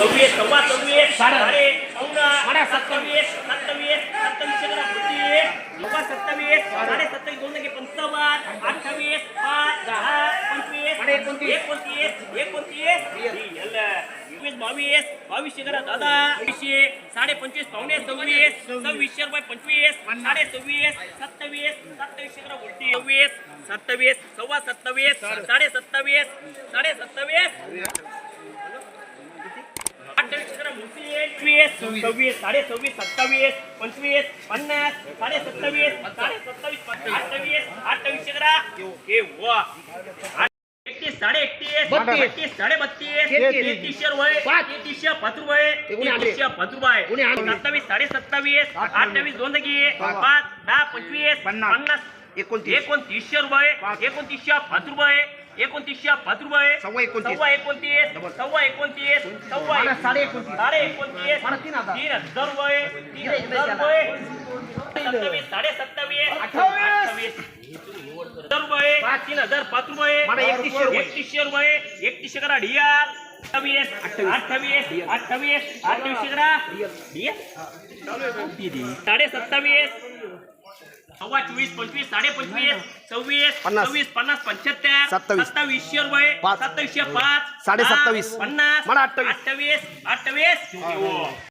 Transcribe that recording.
सव्वीस सव्वा सव्वीस साडे- चौदा साडे सत्तावीस. सत्तावीस सत्तावीस सव्वा सत्तावीस साडे सत्तावीस दोन टक्के पंचावन्न अठ्ठावीस पाच दहा. पंचवीस एकोणतीस. एकोणतीस. एकवीस बावीस बावीसशे करा दादा. वीसशे साडे पंचवीस पावणे सव्वीस. सव्वीसशे रुपये पंचवीस. साडे सव्वीस सत्तावीस सत्तावीसशे करा उलटी सव्वीस सत्तावीस सव्वा सत्तावीस साडे सत्तावीस साडे सत्तावीस अठ्ठावीस करा मोठी एकवीस सव्वीस साडे सव्वीस सत्तावीस पंचवीस पन्नास साडे सत्तावीस साडे सत्तावीस अठ्ठावीस अठ्ठावीसशे करा ओके वा एकतीस साडे एकतीस बत्तीस. साडे बत्तीस तेहतीस. तेहतीसशे रुपये पाच. तेहतीसशे पाच रुपये? तेहतीसशे पाच रुपये? सत्तावीस साडे सत्तावीस. अठ्ठावीस दोन टक्के पाच दहा पंचवीस पन्नास. एकोणतीस. एकोणतीसशे रुपये. एकोणतीसशे पाच रुपये एकोणतीसशे पाच रुपये सव्वा एकोणतीस. सव्वा एकोणतीस. सव्वा एकोणतीस सव्वा. साडे एकोणतीस. साडे एकोणतीस तीन हजार. तीन हजार रुपये तीन हजार सत्तावीस साडे सत्तावीस अठ्ठावीस. हजार रुपये पाच. तीन हजार पाच रुपये. एकतीसशे रुपये एकतीसशे करा ढियार अठ्ठावीस अठ्ठावीस. अठ्ठावीस ढियार साडे सत्तावीस. सव्वा चोवीस पंचवीस साडे पंचवीस. सव्वीस. सव्वीस पन्नास पंच्याहत्तर. सत्तावीस. सत्तावीसशे रुपये. सत्तावीसशे पाच साडे सत्तावीस. पन्नास. अठ्ठावीस. अठ्ठावीस अठ्ठावीस.